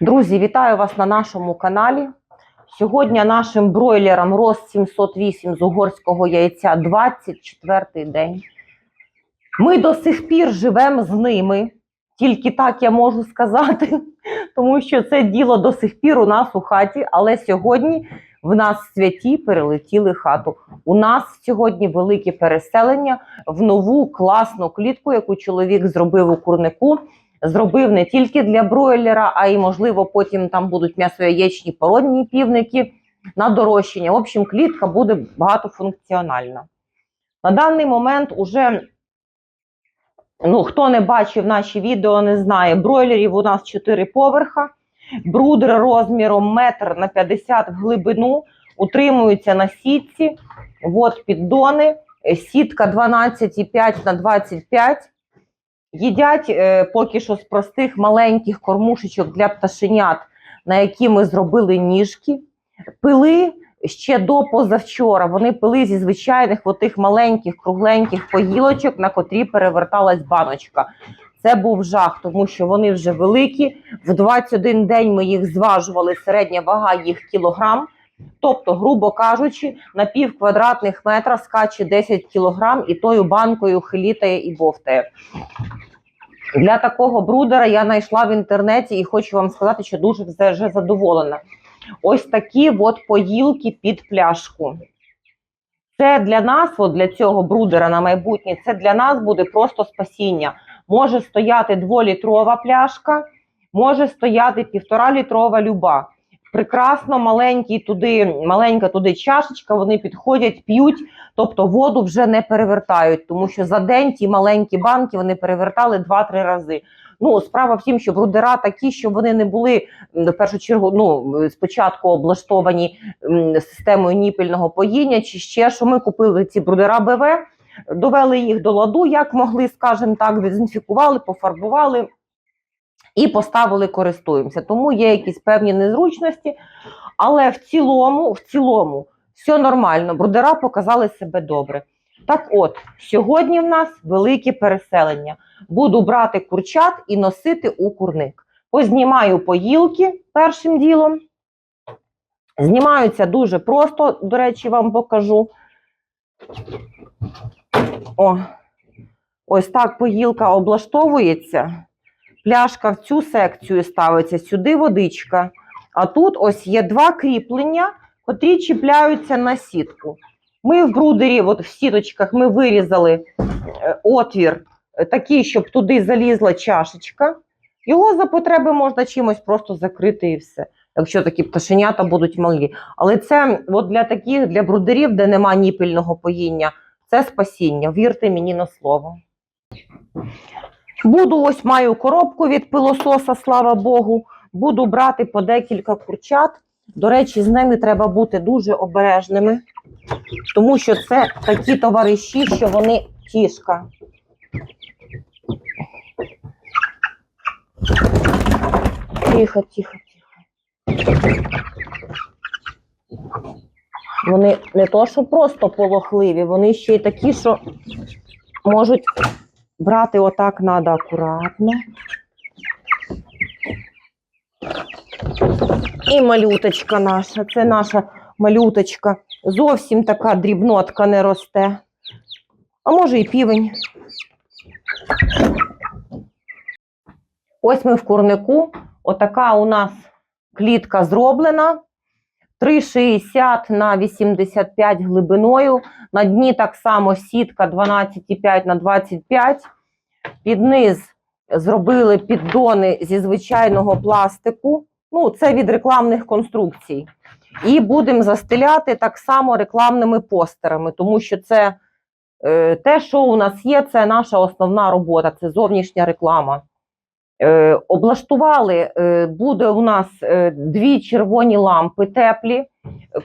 Друзі, вітаю вас на нашому каналі. Сьогодні нашим бройлерам рост 708 з угорського яйця 24-й день. Ми до сих пір живемо з ними, тільки так я можу сказати, тому що це діло до сих пір у нас у хаті, але сьогодні в нас святі перелетіли хату. У нас сьогодні велике переселення в нову класну клітку, яку чоловік зробив у курнику. Зробив не тільки для бройлера, а й, можливо, потім там будуть м'ясояєчні породні півники на дорощення. В общем, клітка буде багатофункціональна. На даний момент уже, ну, хто не бачив наші відео, не знає, бройлерів у нас 4 поверха, брудер розміром метр на 50 в глибину, утримуються на сітці, от піддони, сітка 12,5 на 25. Їдять е, поки що з простих маленьких кормушечок для пташенят, на які ми зробили ніжки. Пили ще до позавчора. Вони пили зі звичайних отих маленьких кругленьких погілочок, на котрі переверталась баночка. Це був жах, тому що вони вже великі. В 21 день ми їх зважували. Середня вага їх кілограм. Тобто, грубо кажучи, на пів квадратних метра скаче 10 кілограм і тою банкою хилітає і бовтає. Для такого брудера я знайшла в інтернеті і хочу вам сказати, що дуже вже задоволена. Ось такі от поїлки під пляшку. Це для нас, от для цього брудера на майбутнє, це для нас буде просто спасіння. Може стояти дволітрова пляшка, може стояти півтора-літрова люба. Прекрасно, маленький туди, маленька туди чашечка, вони підходять, п'ють, тобто воду вже не перевертають, тому що за день ті маленькі банки вони перевертали 2-3 рази. Ну, справа в тім, що брудера такі, щоб вони не були в першу чергу, ну спочатку облаштовані системою ніпільного поїння, чи ще що ми купили ці брудера БВ, довели їх до ладу, як могли, скажімо так, дезінфікували, пофарбували і поставили, користуємося. Тому є якісь певні незручності, але в цілому, в цілому, все нормально. Брудера показали себе добре. Так от, сьогодні в нас велике переселення. Буду брати курчат і носити у курник. Познімаю поїлки першим ділом. Знімаються дуже просто, до речі, вам покажу. О, ось так поїлка облаштовується. Пляшка в цю секцію ставиться, сюди водичка. А тут ось є два кріплення, котрі чіпляються на сітку. Ми в брудері, от в сіточках, ми вирізали е, отвір е, такий, щоб туди залізла чашечка. Його за потреби можна чимось просто закрити і все, якщо такі пташенята будуть малі. Але це от для таких, для брудерів, де нема ніпільного поїння, це спасіння. Вірте мені на слово. Буду ось маю коробку від пилососа, слава Богу. Буду брати по декілька курчат. До речі, з ними треба бути дуже обережними, тому що це такі товариші, що вони тішка. Тихо, тихо, тихо. Вони не то, що просто полохливі, вони ще й такі, що можуть брати отак треба акуратно. І малюточка наша, це наша малюточка. Зовсім така дрібнотка не росте. А може і півень. Ось ми в курнику. Отака у нас клітка зроблена. 3,60 на 85 глибиною. На дні так само сітка 12,5 на 25. Під низ зробили піддони зі звичайного пластику. Ну, це від рекламних конструкцій. І будемо застеляти так само рекламними постерами, тому що це е, те, що у нас є, це наша основна робота, це зовнішня реклама. Е, облаштували, е, буде у нас е, дві червоні лампи теплі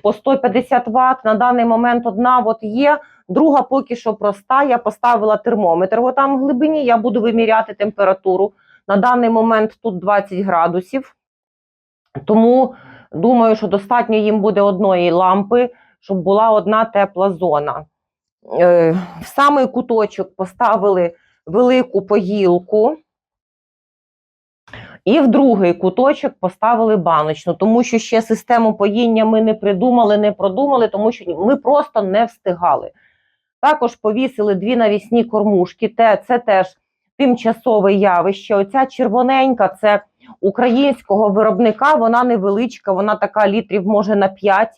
по 150 Вт. На даний момент одна от є, друга поки що проста. Я поставила термометр. От там в глибині я буду виміряти температуру. На даний момент тут 20 градусів. Тому думаю, що достатньо їм буде одної лампи, щоб була одна тепла зона. В самий куточок поставили велику поїлку. І в другий куточок поставили баночну, тому що ще систему поїння ми не придумали, не продумали, тому що ми просто не встигали. Також повісили дві навісні кормушки. Те, це теж тимчасове явище. Оця червоненька це українського виробника, вона невеличка, вона така літрів може на 5,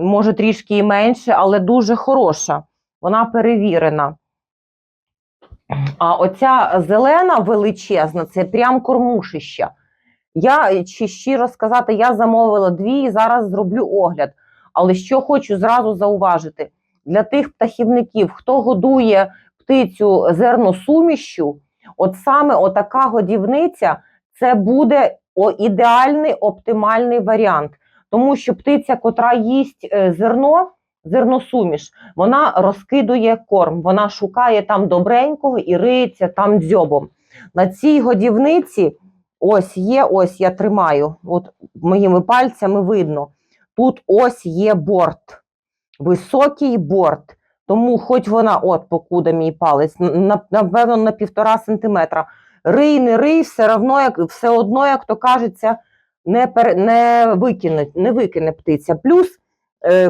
може трішки і менше, але дуже хороша. Вона перевірена. А оця зелена величезна, це прям кормушища. Я, чи щиро сказати, я замовила дві і зараз зроблю огляд. Але що хочу зразу зауважити: для тих птахівників, хто годує птицю зерносумішю, от саме отака годівниця це буде ідеальний оптимальний варіант. Тому що птиця, котра їсть е, зерно, зерносуміш, вона розкидує корм, вона шукає там добренького і риється там дзьобом. На цій годівниці ось є, ось я тримаю, от моїми пальцями видно. Тут ось є борт, високий борт. Тому, хоч вона, от покуда мій палець, напевно, на півтора сантиметра. Рий, не рий, все одно, як, все одно, як то кажеться, не, пер, не, викине, не викине птиця. Плюс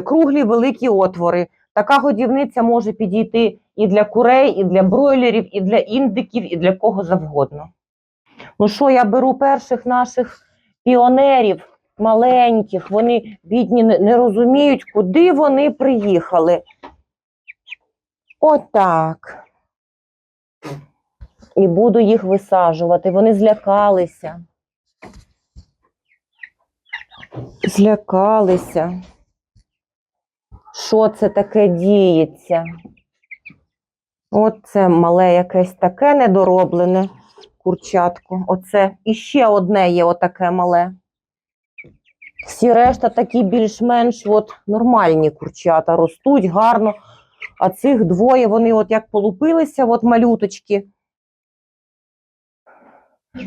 круглі великі отвори. Така годівниця може підійти і для курей, і для бройлерів, і для індиків, і для кого завгодно. Ну що, я беру перших наших піонерів, маленьких, вони бідні не, не розуміють, куди вони приїхали. Отак. І буду їх висаджувати. Вони злякалися. Злякалися. Що це таке діється? От це мале якесь таке недороблене курчатко. Оце іще одне є отаке мале. Всі решта такі більш-менш от нормальні курчата, ростуть гарно. А цих двоє вони от як полупилися, от малюточки.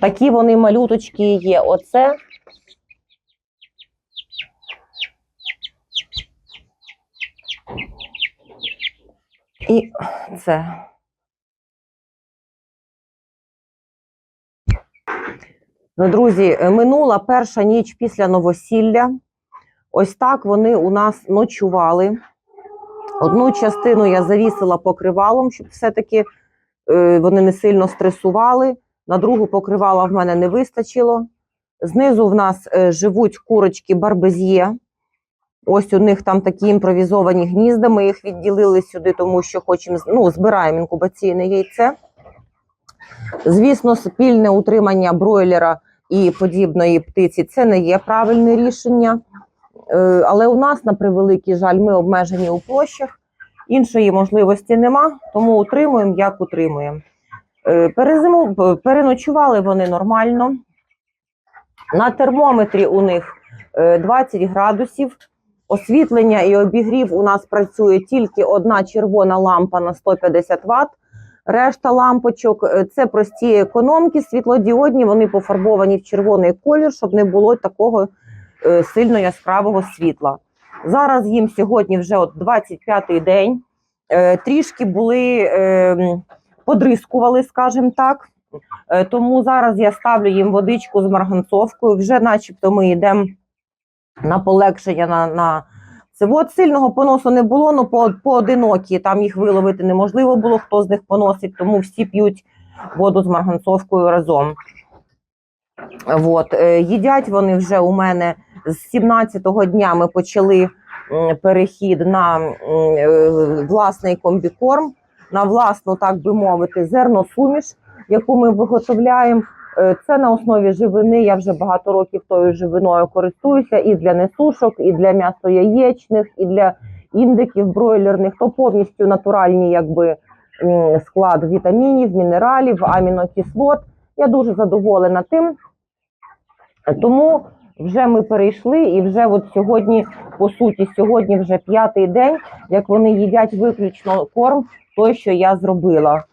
Такі вони малюточки є. Оце. І це. Ну, друзі, е, минула перша ніч після новосілля. Ось так вони у нас ночували. Одну частину я завісила покривалом, щоб все-таки е, вони не сильно стресували. На другу покривала в мене не вистачило. Знизу в нас е, живуть курочки барбез'є. Ось у них там такі імпровізовані гнізда. Ми їх відділили сюди, тому що хочемо ну, збираємо інкубаційне яйце. Звісно, спільне утримання бройлера і подібної птиці це не є правильне рішення. Е, Але у нас, на превеликий жаль, ми обмежені у площах, іншої можливості нема, тому утримуємо, як утримуємо. Е, Перезиму, переночували вони нормально. На термометрі у них е, 20 градусів. Освітлення і обігрів у нас працює тільки одна червона лампа на 150 Вт. Решта лампочок е, це прості економки, світлодіодні, вони пофарбовані в червоний колір, щоб не було такого е, сильно яскравого світла. Зараз їм сьогодні вже от 25-й день. Е, Трішки були е, подрискували, скажімо так. Тому зараз я ставлю їм водичку з марганцовкою. Вже, начебто, ми йдемо на полегшення на, на. От сильного поносу не було, але по, поодинокі там їх виловити неможливо було, хто з них поносить, тому всі п'ють воду з марганцовкою разом. От, е, їдять вони вже у мене з 17-го дня ми почали перехід на е, власний комбікорм, на власну, так би мовити, зерносуміш, яку ми виготовляємо. Е, Це на основі живини. Я вже багато років тою живиною користуюся і для несушок, і для м'ясо яєчних, і для індиків бройлерних, то повністю натуральні якби, склад вітамінів, мінералів, амінокислот. Я дуже задоволена тим. Тому вже ми перейшли, і вже от сьогодні, по суті, сьогодні вже п'ятий день, як вони їдять виключно корм, той, що я зробила.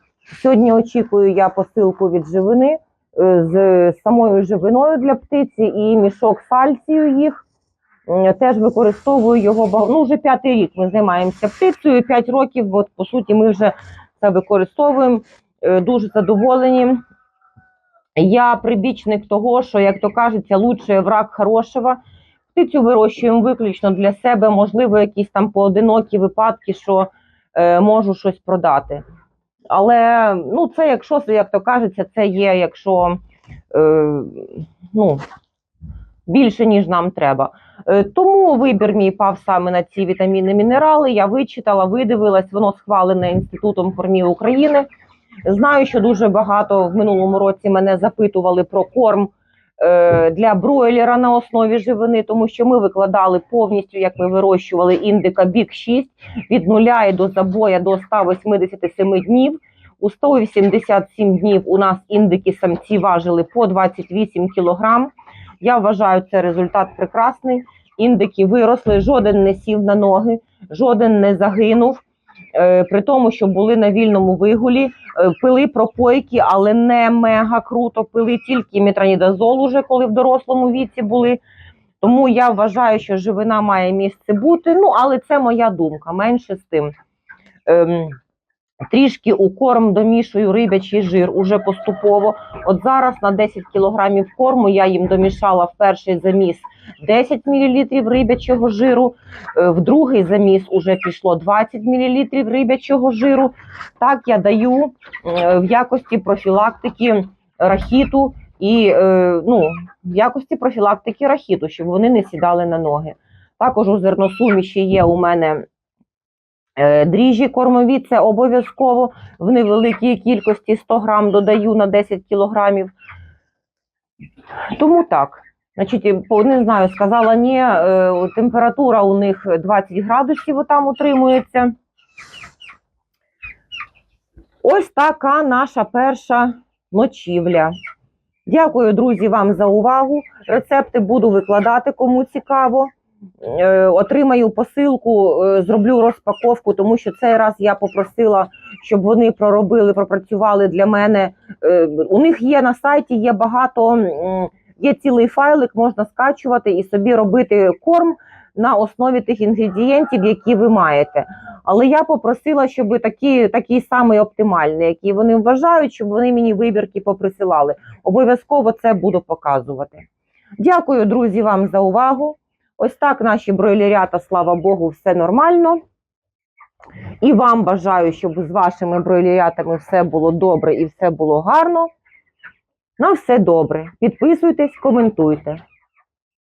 Сьогодні очікую я посилку від живини з самою живиною для птиці і мішок сальцію їх. Теж використовую його ну, вже п'ятий рік. Ми займаємося птицею. П'ять років. От по суті, ми вже це використовуємо. Е, Дуже задоволені. Я прибічник того, що, як то кажеться, лучше враг хорошого. Птицю вирощуємо виключно для себе, можливо, якісь там поодинокі випадки, що е, можу щось продати. Але ну, це, якщо як то кажеться, це є, якщо е, ну, більше, ніж нам треба. Е, Тому вибір мій пав саме на ці вітаміни, мінерали. Я вичитала, видивилась, воно схвалене Інститутом кормів України. Знаю, що дуже багато в минулому році мене запитували про корм для бройлера на основі живини, тому що ми викладали повністю, як ми вирощували індика бік 6 від нуля і до забоя до 187 днів. У 187 днів у нас індики самці важили по 28 кілограм. Я вважаю, це результат прекрасний. Індики виросли, жоден не сів на ноги, жоден не загинув. Е, При тому, що були на вільному вигулі, е, пили пропойки, але не мега круто. Пили тільки метронідазол, уже коли в дорослому віці були. Тому я вважаю, що живина має місце бути. Ну, але це моя думка, менше з тим. Ем, Трішки у корм домішую рибячий жир уже поступово. От зараз на 10 кілограмів корму я їм домішала в перший заміс 10 мл рибячого жиру, е, в другий заміс уже пішло 20 мл рибячого жиру. Так я даю е, в якості профілактики рахіту і е, ну, в якості профілактики рахіту, щоб вони не сідали на ноги. Також у зерносуміші є у мене Дріжджі кормові це обов'язково в невеликій кількості 100 грам додаю на 10 кілограмів. Тому так. Значить, не знаю, сказала ні, е, температура у них 20 градусів там утримується. Ось така наша перша ночівля. Дякую, друзі, вам за увагу. Рецепти буду викладати, кому цікаво. Е, Отримаю посилку, е, зроблю розпаковку, тому що цей раз я попросила, щоб вони проробили, пропрацювали для мене. Е, У них є на сайті, є багато, є цілий файлик, можна скачувати і собі робити корм на основі тих інгредієнтів, які ви маєте. Але я попросила, щоб такі, такий самий оптимальний, який вони вважають, щоб вони мені вибірки поприсилали. Обов'язково це буду показувати. Дякую, друзі, вам за увагу. Ось так наші бройлерята, слава Богу, все нормально. І вам бажаю, щоб з вашими бройлерятами все було добре і все було гарно. На все добре. Підписуйтесь, коментуйте.